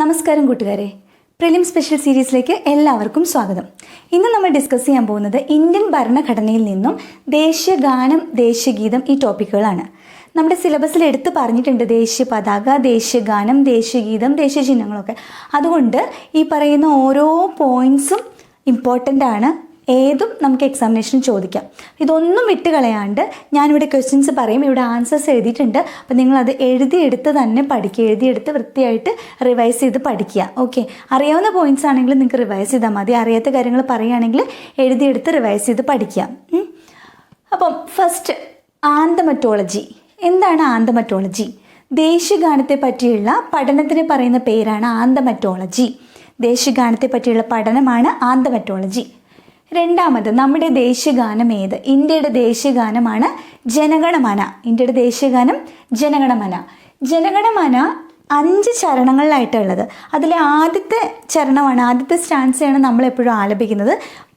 നമസ്കാരം കൂട്ടുകാരെ. Prelim special സീരീസിലേക്ക് എല്ലാവർക്കും സ്വാഗതം. ഇന്ന് നമ്മൾ ഡിസ്കസ് ചെയ്യാൻ പോകുന്നത് ഇന്ത്യൻ ഭരണഘടനയിൽ നിന്നും ദേശീയ ഗാനം ദേശീയഗീതം ഈ ടോപ്പിക്കുകളാണ്. നമ്മുടെ സിലബസിൽ എടുത്ത് പറഞ്ഞിട്ടുണ്ട് ദേശീയ പതാക ദേശീയ ഗാനം ദേശീയഗീതം ദേശീയ ചിഹ്നങ്ങളൊക്കെ അതുകൊണ്ട് ഈ പറയുന്ന ഓരോ പോയിന്റ്സും ഇമ്പോർട്ടന്റ് ആണ്. ഏതും നമുക്ക് എക്സാമിനേഷൻ ചോദിക്കാം. ഇതൊന്നും വിട്ട് കളയാണ്ട് ഞാനിവിടെ ക്വസ്റ്റ്യൻസ് പറയും ഇവിടെ ആൻസേഴ്സ് എഴുതിയിട്ടുണ്ട്. അപ്പോൾ നിങ്ങളത് എഴുതിയെടുത്ത് തന്നെ പഠിക്കുക എഴുതിയെടുത്ത് വൃത്തിയായിട്ട് റിവൈസ് ചെയ്ത് പഠിക്കുക. ഓക്കെ അറിയാവുന്ന പോയിന്റ്സ് ആണെങ്കിൽ നിങ്ങൾക്ക് റിവൈസ് ചെയ്താൽ മതി. അറിയാത്ത കാര്യങ്ങൾ പറയുകയാണെങ്കിൽ എഴുതിയെടുത്ത് റിവൈസ് ചെയ്ത് പഠിക്കുക. അപ്പം ഫസ്റ്റ് ആന്തമറ്റോളജി. എന്താണ് ആന്തമറ്റോളജി? ദേശീയഗാനത്തെ പറ്റിയുള്ള പഠനത്തിന് പറയുന്ന പേരാണ് ആന്തമറ്റോളജി. ദേശീയഗാനത്തെ പറ്റിയുള്ള പഠനമാണ് ആന്തമറ്റോളജി. രണ്ടാമത് നമ്മുടെ ദേശീയഗാനം ഏത്? ഇന്ത്യയുടെ ദേശീയഗാനമാണ് ജനഗണമന. ഇന്ത്യയുടെ ദേശീയഗാനം ജനഗണമന. ജനഗണമന അഞ്ച് ചരണങ്ങളിലായിട്ടുള്ളത് അതിലെ ആദ്യത്തെ ചരണമാണ് ആദ്യത്തെ സ്റ്റാൻസയാണ് നമ്മൾ എപ്പോഴും ആലപിക്കുന്നത്.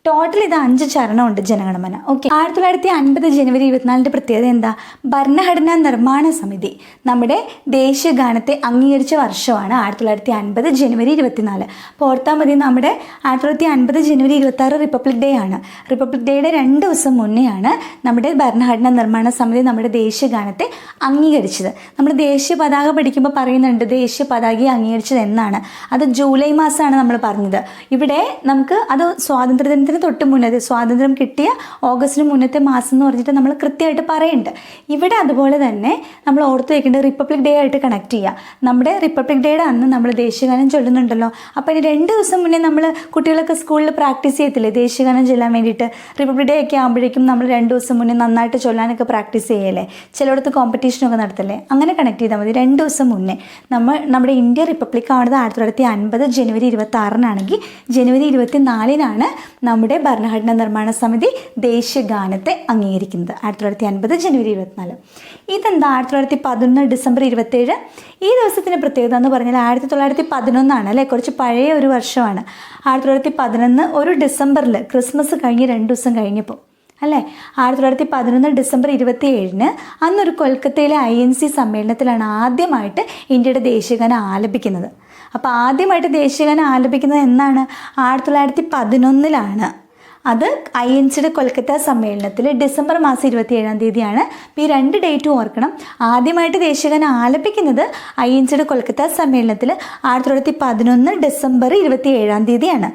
ടോട്ടൽ ഇത് അഞ്ച് ചരണമുണ്ട് ജനഗണമന ഓക്കെ ആയിരത്തി തൊള്ളായിരത്തി അൻപത് ജനുവരി ഇരുപത്തിനാലിന്റെ പ്രത്യേകത എന്താ? ഭരണഘടനാ നിർമ്മാണ സമിതി നമ്മുടെ ദേശീയ ഗാനത്തെ അംഗീകരിച്ച വർഷമാണ് ആയിരത്തി തൊള്ളായിരത്തി അൻപത് ജനുവരി ഇരുപത്തിനാല്. അപ്പോൾ ഓർത്താൽ മതി നമ്മുടെ ആയിരത്തി തൊള്ളായിരത്തി അൻപത് ജനുവരി ഇരുപത്തി ആറ് റിപ്പബ്ലിക് ഡേ ആണ് റിപ്പബ്ലിക് ഡേയുടെ രണ്ട് ദിവസം മുന്നെയാണ് നമ്മുടെ ഭരണഘടനാ നിർമ്മാണ സമിതി നമ്മുടെ ദേശീയ ഗാനത്തെ അംഗീകരിച്ചത്. നമ്മൾ ദേശീയ പതാക പഠിക്കുമ്പോൾ പറയുന്നുണ്ട് ദേശീയ പതാകയെ അംഗീകരിച്ചത് എന്നാണ്. അത് ജൂലൈ മാസമാണ് നമ്മൾ പറഞ്ഞത്. ഇവിടെ നമുക്ക് അത് സ്വാതന്ത്ര്യദിനത്തിന് തൊട്ട് മുന്നത്തെ സ്വാതന്ത്ര്യം കിട്ടിയ ഓഗസ്റ്റിന് മുന്നത്തെ മാസം എന്ന് പറഞ്ഞിട്ട് നമ്മൾ കൃത്യമായിട്ട് പറയുന്നുണ്ട് ഇവിടെ അതുപോലെ തന്നെ നമ്മൾ ഓർത്ത് വയ്ക്കേണ്ടത് റിപ്പബ്ലിക് ഡേ ആയിട്ട് കണക്ട് ചെയ്യുക നമ്മുടെ റിപ്പബ്ലിക് ഡേയുടെ അന്ന് നമ്മൾ ദേശീയഗാനം ചൊല്ലുന്നുണ്ടല്ലോ. അപ്പോൾ ഇനി രണ്ട് ദിവസം മുന്നേ നമ്മൾ കുട്ടികളൊക്കെ സ്കൂളിൽ പ്രാക്ടീസ് ചെയ്യത്തില്ലേ? ദേശീയഗാനം ചൊല്ലാൻ വേണ്ടിയിട്ട്. റിപ്പബ്ലിക് ഡേ ഒക്കെ ആകുമ്പോഴേക്കും നമ്മൾ രണ്ട് ദിവസം മുന്നേ നന്നായിട്ട് ചൊല്ലാനൊക്കെ പ്രാക്ടീസ് ചെയ്യല്ലേ? ചിലയിടത്ത് കോമ്പറ്റീഷനൊക്കെ നടത്തല്ലേ? അങ്ങനെ കണക്ട് ചെയ്താൽ മതി. രണ്ട് ദിവസം മുന്നേ. നമ്മൾ നമ്മുടെ ഇന്ത്യ റിപ്പബ്ലിക് ആവുന്നത് ആയിരത്തി തൊള്ളായിരത്തി അൻപത് ജനുവരി ഇരുപത്തി ആറിനാണെങ്കിൽ ജനുവരി ഇരുപത്തി നാലിനാണ് നമ്മുടെ ഭരണഘടനാ നിർമ്മാണ സമിതി ദേശീയ ഗാനത്തെ അംഗീകരിക്കുന്നത് ആയിരത്തി തൊള്ളായിരത്തി അൻപത് ജനുവരി ഇരുപത്തിനാല്. ഇതെന്താ? ആയിരത്തി തൊള്ളായിരത്തി പതിനൊന്ന് ഡിസംബർ ഇരുപത്തേഴ് ഈ ദിവസത്തിന്റെ പ്രത്യേകത എന്ന് പറഞ്ഞാൽ ആയിരത്തി തൊള്ളായിരത്തി പതിനൊന്നാണ് അല്ലേ? കുറച്ച് പഴയ ഒരു വർഷമാണ്. ആയിരത്തി തൊള്ളായിരത്തി പതിനൊന്ന് ഒരു ഡിസംബറിൽ ക്രിസ്മസ് കഴിഞ്ഞ് രണ്ട് ദിവസം കഴിഞ്ഞപ്പോൾ അല്ലേ? ആയിരത്തി തൊള്ളായിരത്തി പതിനൊന്ന് ഡിസംബർ ഇരുപത്തി ഏഴിന് അന്നൊരു കൊൽക്കത്തയിലെ ഐ എൻ സി സമ്മേളനത്തിലാണ് ആദ്യമായിട്ട് ഇന്ത്യയുടെ ദേശീയഗാനം ആലപിക്കുന്നത്. അപ്പോൾ ആദ്യമായിട്ട് ദേശീയഗാനം ആലപിക്കുന്നത് എന്നാണ്? ആയിരത്തി തൊള്ളായിരത്തി പതിനൊന്നിലാണ് അത് ഐ എൻ സിയുടെ കൊൽക്കത്ത സമ്മേളനത്തിൽ ഡിസംബർ മാസം ഇരുപത്തി ഏഴാം തീയതിയാണ് ഈ രണ്ട് ഡേറ്റും ഓർക്കണം. ആദ്യമായിട്ട് ദേശീയഗാനം ആലപിക്കുന്നത് ഐ എൻ സിയുടെ കൊൽക്കത്ത സമ്മേളനത്തിൽ ആയിരത്തി തൊള്ളായിരത്തി പതിനൊന്ന് ഡിസംബർ ഇരുപത്തി ഏഴാം തീയതിയാണ്.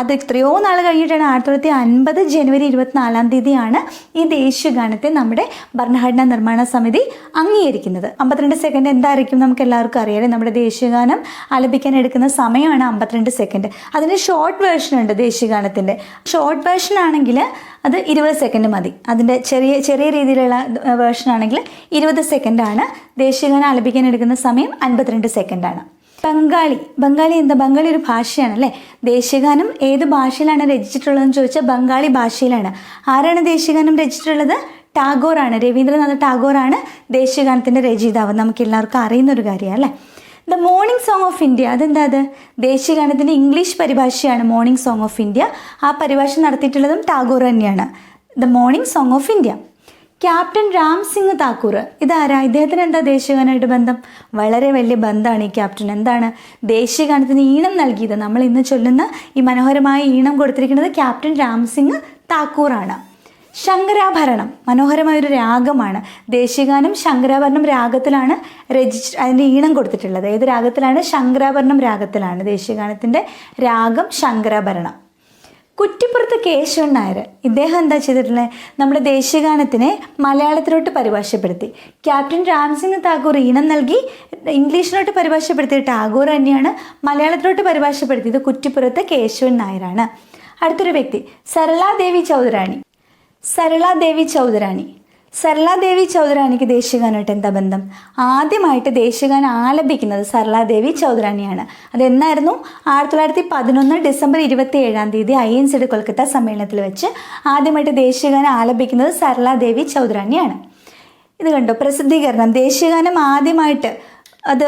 അത് എത്രയോ നാൾ കഴിഞ്ഞിട്ടാണ് ആയിരത്തി തൊള്ളായിരത്തി അൻപത് ജനുവരി ഇരുപത്തിനാലാം തീയതിയാണ് ഈ ദേശീയഗാനത്തെ നമ്മുടെ ഭരണഘടനാ നിർമ്മാണ സമിതി അംഗീകരിക്കുന്നത്. അമ്പത്തിരണ്ട് സെക്കൻഡ് എന്തായിരിക്കും നമുക്ക് എല്ലാവർക്കും അറിയാം നമ്മുടെ ദേശീയഗാനം ആലപിക്കാൻ എടുക്കുന്ന സമയമാണ് അമ്പത്തിരണ്ട് സെക്കൻഡ് അതിന് ഷോർട്ട് വേർഷൻ ഉണ്ട് ദേശീയഗാനത്തിന്റെ. ഷോർട്ട് വേർഷൻ ആണെങ്കിൽ അത് ഇരുപത് സെക്കൻഡ് മതി. അതിന്റെ ചെറിയ ചെറിയ രീതിയിലുള്ള വേർഷൻ ആണെങ്കിൽ ഇരുപത് സെക്കൻഡാണ് ദേശീയഗാനം ആലപിക്കാൻ എടുക്കുന്ന സമയം അൻപത്തിരണ്ട് സെക്കൻഡാണ് ബംഗാളി. ബംഗാളി എന്താ? ബംഗാളി ഒരു ഭാഷയാണ് അല്ലേ? ദേശീയഗാനം ഏത് ഭാഷയിലാണ് രചിച്ചിട്ടുള്ളതെന്ന് ചോദിച്ചാൽ ബംഗാളി ഭാഷയിലാണ്. ആരാണ് ദേശീയഗാനം രചിച്ചിട്ടുള്ളത്? ടാഗോറാണ്. രവീന്ദ്രനാഥ് ടാഗോറാണ് ദേശീയഗാനത്തിന്റെ രചയിതാവ്. നമുക്ക് എല്ലാവർക്കും അറിയുന്ന ഒരു കാര്യമാണ് അല്ലേ? The morning song of India. അതെന്താ അത്? ദേശീയഗാനത്തിന്റെ ഇംഗ്ലീഷ് പരിഭാഷയാണ് മോർണിംഗ് സോങ് ഓഫ് ഇന്ത്യ. ആ പരിഭാഷ നടത്തിയിട്ടുള്ളതും ടാഗോർ തന്നെയാണ്. The morning song of India. Captain Ram Singh Thakur. ഇതാരാ? ഇദ്ദേഹത്തിന് എന്താ ദേശീയഗാനമായിട്ട് ബന്ധം? വളരെ വലിയ ബന്ധമാണ് ഈ ക്യാപ്റ്റൻ എന്താണ് ദേശീയഗാനത്തിന് ഈണം നൽകിയത്? നമ്മൾ ഇന്ന് ചൊല്ലുന്ന ഈ മനോഹരമായ ഈണം കൊടുത്തിരിക്കുന്നത് ക്യാപ്റ്റൻ രാം സിംഗ് താക്കൂറാണ്. ശങ്കരാഭരണം മനോഹരമായ ഒരു രാഗമാണ്. ദേശീയഗാനം ശങ്കരാഭരണം രാഗത്തിലാണ് രചിച്ച് അതിന്റെ ഈണം കൊടുത്തിട്ടുള്ളത്. ഏത് രാഗത്തിലാണ്? ശങ്കരാഭരണം രാഗത്തിലാണ്. ദേശീയഗാനത്തിന്റെ രാഗം ശങ്കരാഭരണം. കുറ്റിപ്പുറത്ത് കേശവൻ നായർ ഇദ്ദേഹം എന്താ ചെയ്തിട്ടുള്ളത് നമ്മുടെ ദേശീയഗാനത്തിനെ മലയാളത്തിലോട്ട് പരിഭാഷപ്പെടുത്തി. ക്യാപ്റ്റൻ രാംസിംഗ് താക്കൂർ ഈണം നൽകി ഇംഗ്ലീഷിലോട്ട് പരിഭാഷപ്പെടുത്തിയ ടാഗോർ തന്നെയാണ് മലയാളത്തിലോട്ട് പരിഭാഷപ്പെടുത്തിയത് കുറ്റിപ്പുറത്ത് കേശവൻ നായരാണ്. അടുത്തൊരു വ്യക്തി സരളാദേവി ചൗധരാണി. സരളാദേവി ചൗധരാണി. സരളാദേവി ചൗധരാണിക്ക് ദേശീയഗാനമായിട്ട് എന്താ ബന്ധം? ആദ്യമായിട്ട് ദേശീയഗാനം ആലപിക്കുന്നത് സരളാദേവി ചൗധരാണിയാണ്. അതെന്നായിരുന്നു? ആയിരത്തി തൊള്ളായിരത്തി പതിനൊന്ന് ഡിസംബർ ഇരുപത്തി ഏഴാം തീയതി ഐ എൻ സിയുടെ കൊൽക്കത്ത സമ്മേളനത്തിൽ വെച്ച് ആദ്യമായിട്ട് ദേശീയഗാനം ആലപിക്കുന്നത് സരളാദേവി ചൗധരാണിയാണ്. ഇത് കണ്ടോ? പ്രസിദ്ധീകരണം. ദേശീയഗാനം ആദ്യമായിട്ട് അത്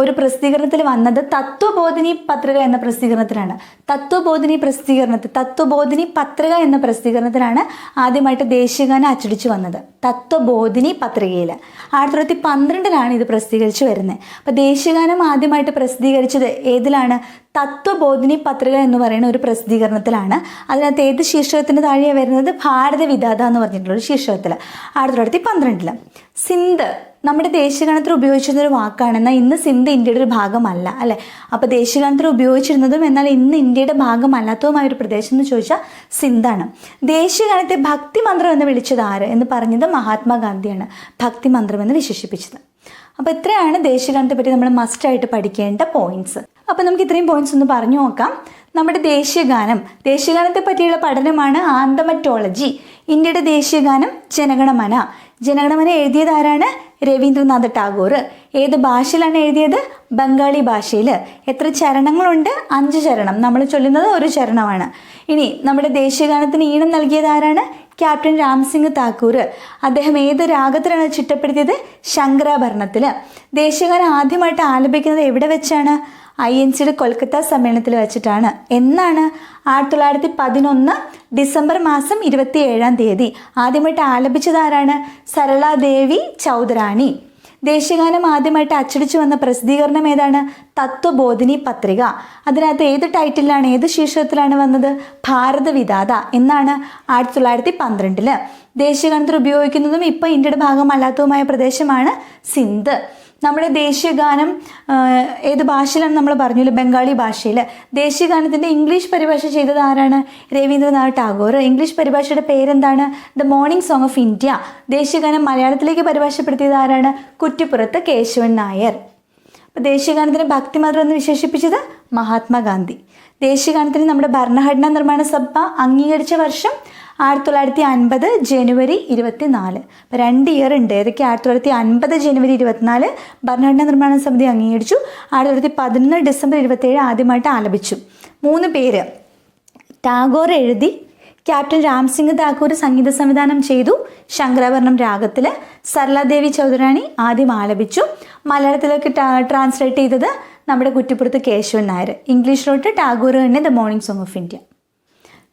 ഒരു പ്രസിദ്ധീകരണത്തിൽ വന്നത് തത്വബോധിനി പത്രിക എന്ന പ്രസിദ്ധീകരണത്തിലാണ്. തത്വബോധിനി പ്രസിദ്ധീകരണത്തിൽ തത്വബോധിനി പത്രിക എന്ന പ്രസിദ്ധീകരണത്തിലാണ് ആദ്യമായിട്ട് ദേശീയഗാനം അച്ചടിച്ചു വന്നത്. തത്വബോധിനി പത്രികയിൽ. ആയിരത്തി തൊള്ളായിരത്തി പന്ത്രണ്ടിലാണ് ഇത് പ്രസിദ്ധീകരിച്ചു വരുന്നത്. അപ്പോൾ ദേശീയഗാനം ആദ്യമായിട്ട് പ്രസിദ്ധീകരിച്ചത് ഏതിലാണ്? തത്വബോധിനി പത്രിക എന്ന് പറയുന്ന ഒരു പ്രസിദ്ധീകരണത്തിലാണ്. അതിനകത്ത് ഏത് ശീർഷകത്തിന് താഴെയാണ് വരുന്നത്? ഭാരത വിധാത എന്ന് പറഞ്ഞിട്ടുള്ള ഒരു ശീർഷകത്തിൽ ആയിരത്തി തൊള്ളായിരത്തി പന്ത്രണ്ടിൽ സിന്ധ്. നമ്മുടെ ദേശീയഗാനത്തിൽ ഉപയോഗിച്ചിരുന്ന ഒരു വാക്കാണ്. എന്നാൽ ഇന്ന് സിന്ധ് ഇന്ത്യയുടെ ഒരു ഭാഗമല്ല അല്ലേ? അപ്പോൾ ദേശീയഗാനത്തിൽ ഉപയോഗിച്ചിരുന്നതും എന്നാൽ ഇന്ന് ഇന്ത്യയുടെ ഭാഗമല്ലാത്തതുമായ ഒരു പ്രദേശം എന്ന് ചോദിച്ചാൽ സിന്ധാണ്. ദേശീയഗാനത്തെ ഭക്തിമന്ത്രം എന്ന് വിളിച്ചത് ആര്? എന്ന് പറഞ്ഞത് മഹാത്മാഗാന്ധിയാണ് ഭക്തി മന്ത്രം എന്ന് വിശേഷിപ്പിച്ചത്. അപ്പോൾ ഇത്രയാണ് ദേശീയഗാനത്തെ പറ്റി നമ്മൾ മസ്റ്റായിട്ട് പഠിക്കേണ്ട പോയിന്റ്സ് അപ്പോൾ നമുക്ക് ഇത്രയും പോയിന്റ്സ് ഒന്ന് പറഞ്ഞു നോക്കാം. നമ്മുടെ ദേശീയഗാനം ദേശീയഗാനത്തെ പറ്റിയുള്ള പഠനമാണ് ആന്തമറ്റോളജി. ഇന്ത്യയുടെ ദേശീയഗാനം ജനഗണമന. ജനഗണമന എഴുതിയത് ആരാണ്? രവീന്ദ്രനാഥ് ടാഗോർ. ഏത് ഭാഷയിലാണ് എഴുതിയത്? ബംഗാളി ഭാഷയിൽ. എത്ര ചരണങ്ങളുണ്ട്? അഞ്ച് ചരണം. നമ്മൾ ചൊല്ലുന്നത് ഒരു ചരണമാണ്. ഇനി നമ്മുടെ ദേശീയഗാനത്തിന് ഈണം നൽകിയത് ആരാണ്? ക്യാപ്റ്റൻ രാംസിംഗ് താക്കൂർ. അദ്ദേഹം ഏത് രാഗത്തിലാണ് ചിട്ടപ്പെടുത്തിയത്? ശങ്കരാഭരണത്തിൽ. ദേശീയഗാനം ആദ്യമായിട്ട് ആലപിക്കുന്നത് എവിടെ വെച്ചാണ്? ഐ എൻ സിയുടെ കൊൽക്കത്ത സമ്മേളനത്തിൽ വെച്ചിട്ടാണ്. എന്നാണ് ആയിരത്തി തൊള്ളായിരത്തി പതിനൊന്ന് ഡിസംബർ മാസം ഇരുപത്തി ഏഴാം തീയതി. ആദ്യമായിട്ട് ആലപിച്ചത് ആരാണ്? സരളാദേവി ചൗധരാണി. ദേശീയഗാനം ആദ്യമായിട്ട് അച്ചടിച്ചു വന്ന പ്രസിദ്ധീകരണം ഏതാണ്? തത്വബോധിനി പത്രിക. അതിനകത്ത് ഏത് ടൈറ്റിലാണ് ഏത് ശീർഷകത്തിലാണ് വന്നത്? ഭാരതവിധാത എന്നാണ് ആയിരത്തി തൊള്ളായിരത്തി പന്ത്രണ്ടിൽ. ദേശീയഗാനത്തിൽ ഉപയോഗിക്കുന്നതും ഇപ്പോൾ ഇന്ത്യയുടെ ഭാഗമല്ലാത്തതുമായ പ്രദേശമാണ് സിന്ധ്. നമ്മുടെ ദേശീയഗാനം ഏത് ഭാഷയിലാണ് നമ്മൾ പറഞ്ഞു ബംഗാളി ഭാഷയിൽ. ദേശീയഗാനത്തിന്റെ ഇംഗ്ലീഷ് പരിഭാഷ ചെയ്തത് ആരാണ്? രവീന്ദ്രനാഥ് ടാഗോർ. ഇംഗ്ലീഷ് പരിഭാഷയുടെ പേരെന്താണ്? The morning song of India ദേശീയഗാനം മലയാളത്തിലേക്ക് പരിഭാഷപ്പെടുത്തിയത് ആരാണ്? കുറ്റിപ്പുറത്ത് കേശവൻ നായർ. അപ്പോൾ ദേശീയഗാനത്തിന് ഭക്തിമാതൃ എന്ന് വിശേഷിപ്പിച്ചത് മഹാത്മാഗാന്ധി ദേശീയഗാനത്തിന് നമ്മുടെ ഭരണഘടനാ നിർമ്മാണ സഭ അംഗീകരിച്ച വർഷം ആയിരത്തി തൊള്ളായിരത്തി അൻപത് ജനുവരി ഇരുപത്തി നാല് അപ്പോൾ രണ്ട് ഇയർ ഉണ്ട്. ഏതൊക്കെ? ആയിരത്തി തൊള്ളായിരത്തി അൻപത് ജനുവരി ഇരുപത്തിനാല് ഭരണഘടനാ നിർമ്മാണ സമിതി അംഗീകരിച്ചു. ആയിരത്തി തൊള്ളായിരത്തി പതിനൊന്ന് ഡിസംബർ ഇരുപത്തേഴ് ആദ്യമായിട്ട് ആലപിച്ചു. മൂന്ന് പേര്. ടാഗോർ എഴുതി ക്യാപ്റ്റൻ രാംസിംഗ് താക്കൂർ സംഗീത സംവിധാനം ചെയ്തു. ശങ്കരാഭരണം രാഗത്തിൽ സരളാദേവി ചൗധരാണി ആദ്യം ആലപിച്ചു. മലയാളത്തിലേക്ക് ട്രാൻസ്ലേറ്റ് ചെയ്തത് നമ്മുടെ കുറ്റിപ്പുറത്ത് കേശവൻ നായർ. ഇംഗ്ലീഷിലോട്ട് ടാഗോർ തന്നെ the morning song of India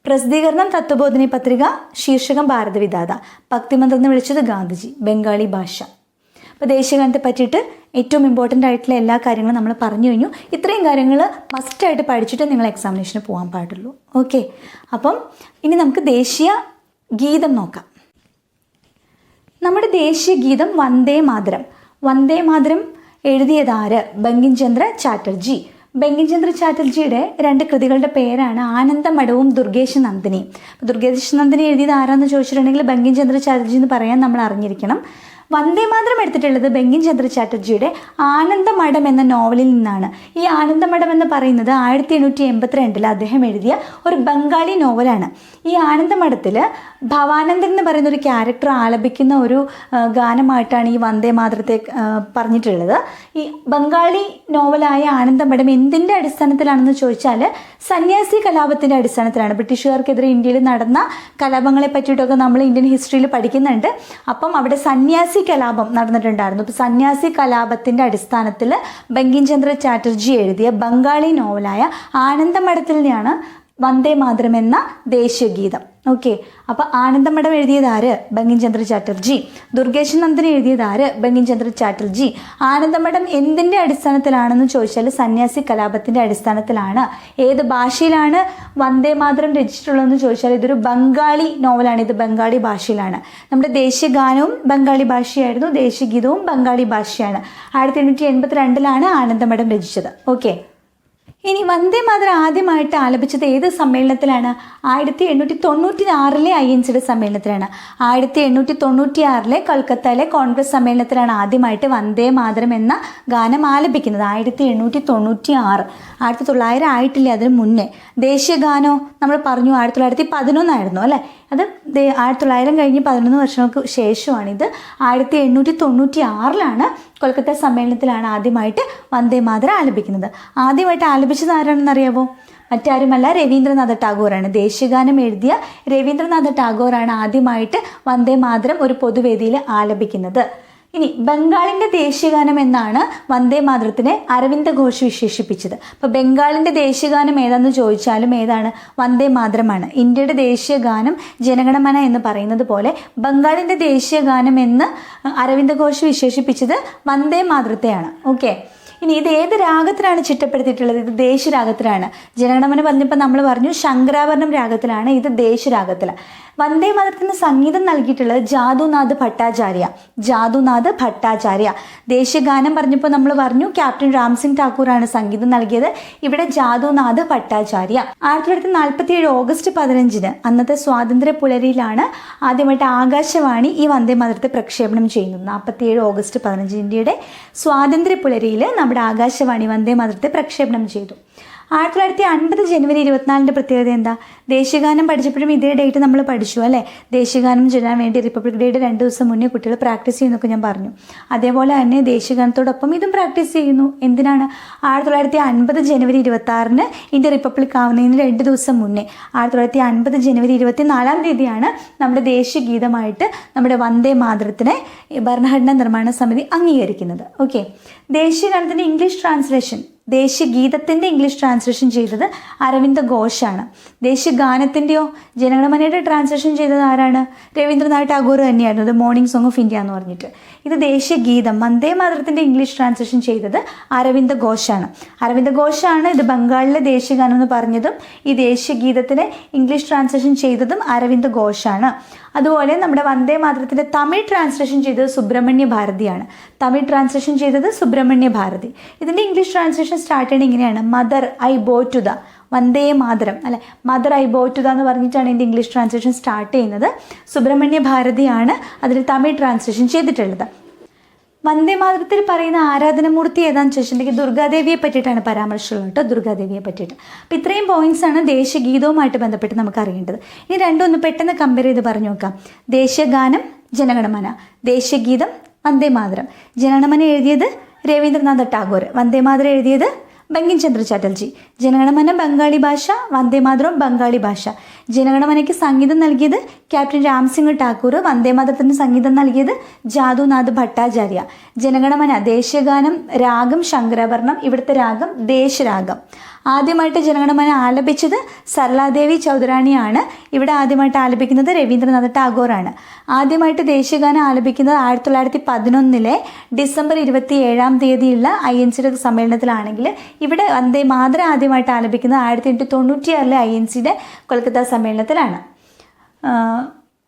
പ്രസിദ്ധീകരണം തത്വബോധിനി പത്രിക ശീർഷകം ഭാരതവിധാത. ഭക്തിമന്ത്രം വിളിച്ചത് ഗാന്ധിജി ബംഗാളി ഭാഷ. അപ്പോൾ ദേശീയഗാനത്തെ പറ്റിയിട്ട് ഏറ്റവും ഇമ്പോർട്ടന്റ് ആയിട്ടുള്ള എല്ലാ കാര്യങ്ങളും നമ്മൾ പറഞ്ഞു കഴിഞ്ഞു. ഇത്രയും കാര്യങ്ങൾ മസ്റ്റായിട്ട് പഠിച്ചിട്ട് നിങ്ങൾ എക്സാമിനേഷന് പോകാൻ പാടുള്ളൂ. ഓക്കെ അപ്പം ഇനി നമുക്ക് ദേശീയ ഗീതം നോക്കാം. നമ്മുടെ ദേശീയ ഗീതം വന്ദേ മാതരം. വന്ദേ മാതരം എഴുതിയതാര് ബങ്കിം ചന്ദ്ര ചാറ്റർജി. ബങ്കിം ചന്ദ്ര ചാറ്റർജിയുടെ രണ്ട് കൃതികളുടെ പേരാണ് ആനന്ദമഠവും ദുർഗേശ് നന്ദിനി അപ്പോൾ ദുർഗേശ് നന്ദിനി എഴുതിയത് ആരാന്ന് ചോദിച്ചിട്ടുണ്ടെങ്കിൽ ബങ്കിംചന്ദ്ര ചാറ്റർജി എന്ന് പറയാൻ നമ്മൾ അറിഞ്ഞിരിക്കണം. വന്ദേ മാതരം എടുത്തിട്ടുള്ളത് ബങ്കിം ചന്ദ്ര ചാറ്റർജിയുടെ ആനന്ദമഠം എന്ന നോവലിൽ നിന്നാണ്. ഈ ആനന്ദമഠം എന്ന് പറയുന്നത് ആയിരത്തി എണ്ണൂറ്റി എൺപത്തിരണ്ടിൽ അദ്ദേഹം എഴുതിയ ഒരു ബംഗാളി നോവലാണ്. ഈ ആനന്ദമഠത്തിൽ ഭവാനന്ദൻ എന്ന് പറയുന്ന ഒരു ക്യാരക്ടർ ആലപിക്കുന്ന ഒരു ഗാനമായിട്ടാണ് ഈ വന്ദേ മാതൃത്തെ പറഞ്ഞിട്ടുള്ളത്. ഈ ബംഗാളി നോവലായ ആനന്ദമഠം എന്തിന്റെ അടിസ്ഥാനത്തിലാണെന്ന് ചോദിച്ചാൽ സന്യാസി കലാപത്തിന്റെ അടിസ്ഥാനത്തിലാണ്. ബ്രിട്ടീഷുകാർക്കെതിരെ ഇന്ത്യയിൽ നടന്ന കലാപങ്ങളെ പറ്റിയിട്ടൊക്കെ നമ്മൾ ഇന്ത്യൻ ഹിസ്റ്ററിയിൽ പഠിക്കുന്നുണ്ട്. അപ്പം അവിടെ സന്യാസി കലാപം നടന്നിട്ടുണ്ടായിരുന്നു. അപ്പോൾ സന്യാസി കലാപത്തിന്റെ അടിസ്ഥാനത്തിൽ ബങ്കിംചന്ദ്ര ചാറ്റർജി എഴുതിയ ബംഗാളി നോവലായ ആനന്ദമഠത്തിൽ നിന്നാണ് വന്ദേ മാതരം എന്ന ദേശീയ ഗീതം. ഓക്കെ അപ്പോൾ ആനന്ദമഠം എഴുതിയത് ആര്? ബങ്കിംചന്ദ്ര ചാറ്റർജി. ദുർഗേശ് നന്ദൻ എഴുതിയത് ആര്? ബങ്കിം ചന്ദ്ര ചാറ്റർജി ആനന്ദമഠം എന്തിന്റെ അടിസ്ഥാനത്തിലാണെന്ന് ചോദിച്ചാൽ സന്യാസി കലാപത്തിന്റെ അടിസ്ഥാനത്തിലാണ്. ഏത് ഭാഷയിലാണ് വന്ദേ മാതരം രചിച്ചിട്ടുള്ളതെന്ന് ചോദിച്ചാൽ ഇതൊരു ബംഗാളി നോവലാണ്. ഇത് ബംഗാളി ഭാഷയിലാണ്. നമ്മുടെ ദേശീയ ഗാനവും ബംഗാളി ഭാഷയായിരുന്നു. ദേശീയ ഗീതവും ബംഗാളി ഭാഷയാണ്. ആയിരത്തി എണ്ണൂറ്റി എൺപത്തി രണ്ടിലാണ് ആനന്ദമഠം രചിച്ചത്. ഓക്കെ ഇനി വന്ദേ മാതരം ആദ്യമായിട്ട് ആലപിച്ചത് ഏത് സമ്മേളനത്തിലാണ്? ആയിരത്തി എണ്ണൂറ്റി തൊണ്ണൂറ്റി ആറിലെ ഐ എൻ സിയുടെ സമ്മേളനത്തിലാണ്. ആയിരത്തി എണ്ണൂറ്റി തൊണ്ണൂറ്റി ആറിലെ കൊൽക്കത്തയിലെ കോൺഗ്രസ് സമ്മേളനത്തിലാണ് ആദ്യമായിട്ട് വന്ദേ മാതരം എന്ന ഗാനം ആലപിക്കുന്നത്. ആയിരത്തി എണ്ണൂറ്റി തൊണ്ണൂറ്റി ആറ് ആയിരത്തി തൊള്ളായിരം ആയിട്ടില്ല അതിന് മുന്നേ. ദേശീയ ഗാനോ നമ്മൾ പറഞ്ഞു ആയിരത്തി തൊള്ളായിരത്തി പതിനൊന്നായിരുന്നു അല്ലേ? അത് ആയിരത്തി തൊള്ളായിരം കഴിഞ്ഞ് പതിനൊന്ന് വർഷങ്ങൾക്ക് ശേഷമാണിത്. ആയിരത്തി എണ്ണൂറ്റി തൊണ്ണൂറ്റി ആറിലാണ് കൊൽക്കത്ത സമ്മേളനത്തിലാണ് ആദ്യമായിട്ട് വന്ദേ മാതരം ആലപിക്കുന്നത്. ആദ്യമായിട്ട് ആലപിച്ചത് ആരാണെന്നറിയാവോ? മറ്റാരുമല്ല രവീന്ദ്രനാഥ ടാഗോറാണ്. ദേശീയഗാനം എഴുതിയ രവീന്ദ്രനാഥ ടാഗോറാണ് ആദ്യമായിട്ട് വന്ദേ മാതരം ഒരു പൊതുവേദിയിൽ ആലപിക്കുന്നത്. ഇനി ബംഗാളിന്റെ ദേശീയഗാനം എന്നാണ് വന്ദേ മാതരത്തിനെ അരവിന്ദ ഘോഷ് വിശേഷിപ്പിച്ചത്. അപ്പോൾ ബംഗാളിന്റെ ദേശീയഗാനം ഏതാണെന്ന് ചോദിച്ചാലും ഏതാണ്? വന്ദേ മാതരമാണ്. ഇന്ത്യയുടെ ദേശീയഗാനം ജനഗണമന എന്ന് പറയുന്നത് പോലെ ബംഗാളിന്റെ ദേശീയഗാനം എന്ന് അരവിന്ദ ഘോഷ് വിശേഷിപ്പിച്ചത് വന്ദേ മാതൃത്തെയാണ് ഓക്കെ. ഇനി ഇത് ഏത് രാഗത്തിലാണ് ചിട്ടപ്പെടുത്തിയിട്ടുള്ളത്? ഇത് ദേശരാഗത്തിലാണ് ജനഗണമന പറഞ്ഞപ്പോൾ നമ്മൾ പറഞ്ഞു ശങ്കരാഭരണം രാഗത്തിലാണ് ഇത് ദേശരാഗത്തിലാണ് വന്ദേ മതത്തിന് സംഗീതം നൽകിയിട്ടുള്ളത് ജാദുനാഥ് ഭട്ടാചാര്യ ജാദുനാഥ് ഭട്ടാചാര്യ. ദേശീയഗാനം പറഞ്ഞപ്പോൾ നമ്മൾ പറഞ്ഞു ക്യാപ്റ്റൻ രാംസിംഗ് ഠാക്കൂറാണ് സംഗീതം നൽകിയത് ഇവിടെ ജാദുനാഥ് ഭട്ടാചാര്യ. ആയിരത്തി തൊള്ളായിരത്തി നാൽപ്പത്തി ഏഴ് ഓഗസ്റ്റ് പതിനഞ്ചിന് അന്നത്തെ സ്വാതന്ത്ര്യ പുലരിയിലാണ് ആദ്യമായിട്ട് ആകാശവാണി ഈ വന്ദേ മതത്തെ പ്രക്ഷേപണം ചെയ്യുന്നത്. നാൽപ്പത്തി ഏഴ് ഓഗസ്റ്റ് പതിനഞ്ച് ഇന്ത്യയുടെ സ്വാതന്ത്ര്യ പുലരിയിൽ നമ്മുടെ ആകാശവാണി വന്ദേ മാതൃത്തെ പ്രക്ഷേപണം ചെയ്തു ആയിരത്തി തൊള്ളായിരത്തി അൻപത് ജനുവരി ഇരുപത്തിനാലിന്റെ പ്രത്യേകത എന്താ? ദേശീയഗാനം പഠിച്ചപ്പോഴും ഇതേ ഡേറ്റ് നമ്മൾ പഠിച്ചു അല്ലേ? ദേശീയഗാനം ചൊല്ലാൻ വേണ്ടി റിപ്പബ്ലിക് ഡേയുടെ രണ്ട് ദിവസം മുന്നേ കുട്ടികൾ പ്രാക്ടീസ് ചെയ്യുന്നൊക്കെ ഞാൻ പറഞ്ഞു. അതേപോലെ തന്നെ ദേശീയഗാനത്തോടൊപ്പം ഇതും പ്രാക്ടീസ് ചെയ്യുന്നു. എന്തിനാണ്? ആയിരത്തി തൊള്ളായിരത്തി അൻപത് ജനുവരി ഇരുപത്തി ആറിന് ഇന്ത്യ റിപ്പബ്ലിക് ആവുന്നതിന് രണ്ട് ദിവസം മുന്നേ. ആയിരത്തി തൊള്ളായിരത്തി അൻപത് ജനുവരി ഇരുപത്തി നാലാം തീയതിയാണ് നമ്മുടെ ദേശീയ ഗീതമായിട്ട് നമ്മുടെ വന്ദേ മാതൃത്തിനെ ഭരണഘടനാ നിർമ്മാണ സമിതി അംഗീകരിക്കുന്നത്. ഓക്കെ ദേശീയഗാനത്തിന്റെ ഇംഗ്ലീഷ് ട്രാൻസ്ലേഷൻ ദേശീയ ഗീതത്തിന്റെ ഇംഗ്ലീഷ് ട്രാൻസ്ലേഷൻ ചെയ്തത് അരവിന്ദ ഘോഷാണ്. ദേശീയ ഗാനത്തിന്റെയോ ജനഗണമനയുടെ ട്രാൻസ്ലേഷൻ ചെയ്തത് ആരാണ്? രവീന്ദ്രനാഥ് ടാഗോർ തന്നെയായിരുന്നു. ഇത് മോർണിംഗ് സോങ് ഓഫ് ഇന്ത്യ എന്ന് പറഞ്ഞിട്ട്. ഇത് ദേശീയ ഗീതം വന്ദേ മാതരത്തിന്റെ ഇംഗ്ലീഷ് ട്രാൻസ്ലേഷൻ ചെയ്തത് അരവിന്ദ ഘോഷാണ്. അരവിന്ദ ഘോഷാണ് ഇത് ബംഗാളിലെ ദേശീയ ഗാനം എന്ന് പറഞ്ഞതും ഈ ദേശീയ ഗീതത്തിനെ ഇംഗ്ലീഷ് ട്രാൻസ്ലേഷൻ ചെയ്തതും അരവിന്ദ ഘോഷാണ്. അതുപോലെ നമ്മുടെ വന്ദേ മാതരത്തിന്റെ തമിഴ് ട്രാൻസ്ലേഷൻ ചെയ്തത് സുബ്രഹ്മണ്യ ഭാരതിയാണ്. തമിഴ് ട്രാൻസ്ലേഷൻ ചെയ്തത് സുബ്രഹ്മണ്യ ഭാരതി. ഇതിന്റെ ഇംഗ്ലീഷ് ട്രാൻസ്ലേഷൻ സ്റ്റാർട്ട് ചെയ്യണത് ഇങ്ങനെയാണ്. Mother I bow to the Vande Mataram അല്ലെ? Mother I bow to the എന്ന് പറഞ്ഞിട്ടാണ് ഇതിന്റെ ഇംഗ്ലീഷ് ട്രാൻസ്ലേഷൻ സ്റ്റാർട്ട് ചെയ്യുന്നത്. സുബ്രഹ്മണ്യ ഭാരതിയാണ് അതിൽ തമിഴ് ട്രാൻസ്ലേഷൻ ചെയ്തിട്ടുള്ളത്. വന്ദേ മാതരത്തിൽ പറയുന്ന ആരാധനമൂർത്തി ഏതാണെന്ന് ചോദിച്ചിട്ടുണ്ടെങ്കിൽ ദുർഗാദേവിയെ പറ്റിയിട്ടാണ് പരാമർശമുള്ളത് കേട്ടോ ദുർഗാദേവിയെ പറ്റിയിട്ട്. അപ്പോൾ ഇത്രയും പോയിന്റ്സ് ആണ് ദേശീയഗീതവുമായിട്ട് ബന്ധപ്പെട്ട് നമുക്ക് അറിയേണ്ടത് ഇനി രണ്ടും പെട്ടെന്ന് കമ്പയർ ചെയ്ത് പറഞ്ഞു നോക്കാം. ദേശീയഗാനം ജനഗണമന. ദേശീയഗീതം വന്ദേ മാതരം ജനഗണമന എഴുതിയത് രവീന്ദ്രനാഥ് ടാഗോർ. വന്ദേ മാതരം എഴുതിയത് ബങ്കിം ചന്ദ്ര ചാറ്റർജി. ജനഗണമന ബംഗാളി ഭാഷ വന്ദേമാതരം ബംഗാളി ഭാഷ. ജനഗണമനയ്ക്ക് സംഗീതം നൽകിയത് ക്യാപ്റ്റൻ രാംസിംഗ് ടാക്കൂർ വന്ദേമാതരത്തിന് സംഗീതം നൽകിയത് ജാദുനാഥ് ഭട്ടാചാര്യ. ജനഗണമന ദേശീയഗാനം രാഗം ശങ്കരാഭരണം ഇവിടുത്തെ രാഗം ദേശരാഗം. ആദ്യമായിട്ട് ജനഗണമന ആലപിച്ചത് സരളാദേവി ചൗധരാണിയാണ്. ഇവിടെ ആദ്യമായിട്ട് ആലപിക്കുന്നത് രവീന്ദ്രനാഥ ടാഗോറാണ്. ആദ്യമായിട്ട് ദേശീയഗാനം ആലപിക്കുന്നത് ആയിരത്തി തൊള്ളായിരത്തി പതിനൊന്നിലെ ഡിസംബർ ഇരുപത്തി ഏഴാം തീയതിയുള്ള ഐ എൻ സിയുടെ സമ്മേളനത്തിലാണെങ്കിൽ ഇവിടെ വന്ദേ മാതരം ആദ്യമായിട്ട് ആലപിക്കുന്നത് ആയിരത്തി എണ്ണൂറ്റി തൊണ്ണൂറ്റിയാറിലെ ഐ എൻ സിയുടെ കൊൽക്കത്ത സമ്മേളനത്തിലാണ്.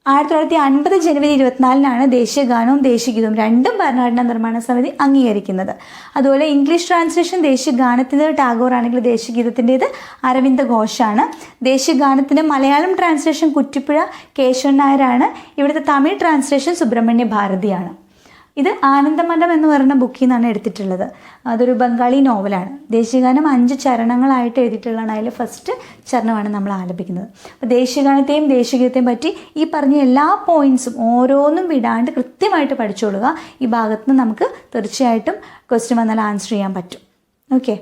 ആയിരത്തി തൊള്ളായിരത്തി അൻപത് ജനുവരി ഇരുപത്തിനാലിനാണ് ദേശീയഗാനവും ദേശീയഗീതവും ദേശീയ രണ്ടും ഭരണഘടനാ നിർമ്മാണ സമിതി അംഗീകരിക്കുന്നത്. അതുപോലെ ഇംഗ്ലീഷ് ട്രാൻസ്ലേഷൻ ദേശീയ ഗാനത്തിന്റെ ടാഗോർ ആണെങ്കിൽ ദേശീയഗീതത്തിന്റേത് അരവിന്ദ ഘോഷാണ്. ദേശീയ ഗാനത്തിന്റെ മലയാളം ട്രാൻസ്ലേഷൻ കുറ്റിപ്പുഴ കേശവൻ നായരാണ്. ഇവിടുത്തെ തമിഴ് ട്രാൻസ്ലേഷൻ സുബ്രഹ്മണ്യ ഭാരതിയാണ്. ഇത് ആനന്ദമഠം എന്ന് പറയുന്ന ബുക്കിൽ നിന്നാണ് എടുത്തിട്ടുള്ളത്. അതൊരു ബംഗാളി നോവലാണ്. ദേശീയഗാനം അഞ്ച് ചരണങ്ങളായിട്ട് എഴുതിയിട്ടുള്ളതാണ് അതിൽ ഫസ്റ്റ് ചരണമാണ് നമ്മൾ ആലപിക്കുന്നത്. അപ്പോൾ ദേശീയഗാനത്തെയും ദേശീയഗീതത്തെയും പറ്റി ഈ പറഞ്ഞ എല്ലാ പോയിൻസും ഓരോന്നും വിടാണ്ട് കൃത്യമായിട്ട് പഠിച്ചുകൊള്ളുക ഈ ഭാഗത്ത് നിന്ന് നമുക്ക് തീർച്ചയായിട്ടും ക്വസ്റ്റ്യൻ വന്നാൽ ആൻസർ ചെയ്യാൻ പറ്റും. ഓക്കെ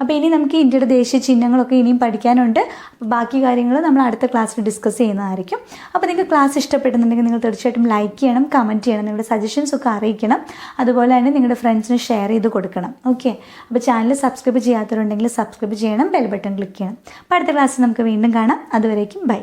അപ്പോൾ ഇനി നമുക്ക് ഇന്ത്യയുടെ ദേശീയ ചിഹ്നങ്ങളൊക്കെ ഇനിയും പഠിക്കാനുണ്ട്. അപ്പോൾ ബാക്കി കാര്യങ്ങൾ നമ്മൾ അടുത്ത ക്ലാസ്സിൽ ഡിസ്കസ് ചെയ്യുന്നതായിരിക്കും. അപ്പോൾ നിങ്ങൾക്ക് ക്ലാസ് ഇഷ്ടപ്പെട്ടുണ്ടെങ്കിൽ നിങ്ങൾ തീർച്ചയായിട്ടും ലൈക്ക് ചെയ്യണം കമന്റ് ചെയ്യണം നിങ്ങളുടെ സജഷൻസ് ഒക്കെ അറിയിക്കണം. അതുപോലെ തന്നെ നിങ്ങളുടെ ഫ്രണ്ട്സിന് ഷെയർ ചെയ്ത് കൊടുക്കണം. ഓക്കെ അപ്പോൾ ചാനൽ സബ്സ്ക്രൈബ് ചെയ്യാത്തവരുണ്ടെങ്കിൽ സബ്സ്ക്രൈബ് ചെയ്യണം ബെൽ ബട്ടൺ ക്ലിക്ക് ചെയ്യണം. അപ്പോൾ അടുത്ത ക്ലാസ്സിൽ നമുക്ക് വീണ്ടും കാണാം. അതുവരേക്കും ബൈ